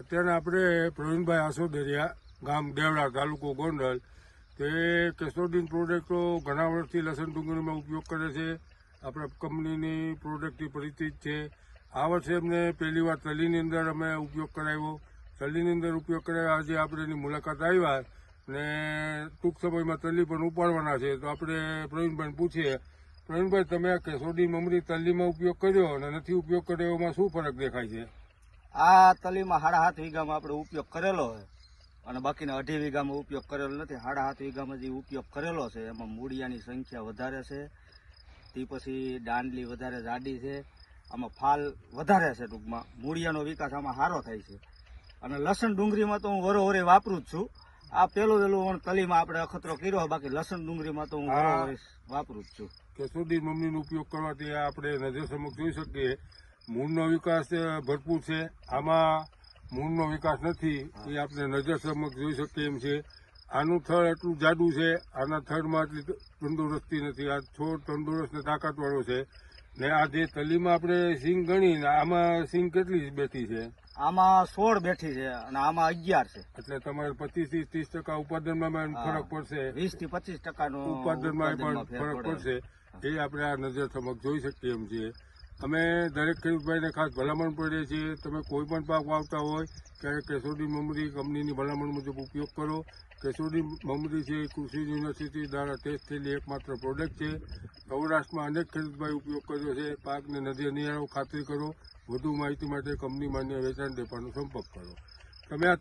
અત્યારે આપણે પ્રવીણભાઈ આસોદરિયા ગામ દેવડા, તાલુકો ગોંડલ. તે કેસોડીન પ્રોડક્ટો ઘણા વર્ષથી લસણ ડુંગળીમાં ઉપયોગ કરે છે. આપણા કંપનીની પ્રોડક્ટથી પરિચિત છે. આ વર્ષે એમને પહેલી વાર તલીની અંદર અમે ઉપયોગ કરાવ્યો. તલીની અંદર ઉપયોગ કરાવ્યો આજે આપણે એની મુલાકાત આવ્યા ને ટૂંક સમયમાં તલી પણ ઉપાડવાના છે. તો આપણે પ્રવીણભાઈને પૂછીએ, પ્રવીણભાઈ, તમે આ કેસોડી મમરી તલીમાં ઉપયોગ કર્યો અને નથી ઉપયોગ કર્યો, એમાં શું ફરક દેખાય છે? આ તલીમાં સાડા સાત વીઘામાં આપણે ઉપયોગ કરેલો છે અને બાકીના અઢી વીઘામાં ઉપયોગ કરેલો નથી. સાડા સાત વીઘામાં જે ઉપયોગ કરેલો છે એમાં મૂળિયાની સંખ્યા વધારે છે. તે પછી દાંડલી વધારે જાડી છે. આમાં ફાલ વધારે છે ટૂંકમાં. મૂળિયાનો વિકાસ આમાં સારો થાય છે. અને લસણ ડુંગળીમાં તો હું વરોવરે વાપરું જ છું. આ પેલું વેલું વણ તલીમાં આપણે અખતરો કર્યો હોય, બાકી લસણ ડુંગળીમાં તો હું હા. વરોવરે વાપરું જ છું. કે સુધી મમ્મીનો ઉપયોગ કરવાથી આપણે નજર સમક્ષ જોઈ શકીએ મૂળનો વિકાસ ભરપૂર છે. આમાં મૂળનો વિકાસ નથી. એ આપણે નજર સમક્ષ જોઈ શકીએ એમ છે. આનું થળ એટલું જાડું છે આના થડમાં એટલી તંદુરસ્તી નથી. આ છોડ તંદુરસ્ત ને તાકાતવાળો છે. ને આ જે તલીમાં આપણે સિંગ ગણી ને આમાં સિંગ કેટલી બેઠી છે? આમાં સોળ બેઠી છે અને આમાં અગિયાર છે. એટલે તમારે પચીસથી ત્રીસ ટકા ઉત્પાદનમાં ફરક પડશે. વીસથી પચીસ ટકાનો ઉત્પાદનમાં પણ ફરક પડશે. એ આપણે આ નજર સમક્ષ જોઈ શકીએ એમ છીએ. અમે દરેક ખેડૂતભાઈને ખાસ ભલામણ કરીએ છીએ. તમે કોઈ પણ પાક વાવતા હોય ત્યારે કેસોડી મમરી કંપનીની ભલામણ મુજબ ઉપયોગ કરો. કેસોડી મમરી છે એ કૃષિ યુનિવર્સિટી દ્વારા ટેસ્ટ થયેલી એકમાત્ર પ્રોડક્ટ છે. સૌરાષ્ટ્રમાં અનેક ખેડૂતભાઈ ઉપયોગ કર્યો છે. પાકને નજર નિહાળો ખાતરી કરો. વધુ માહિતી માટે કંપની માન્ય વેચાણ ડેપાનો સંપર્ક કરો. તમે આ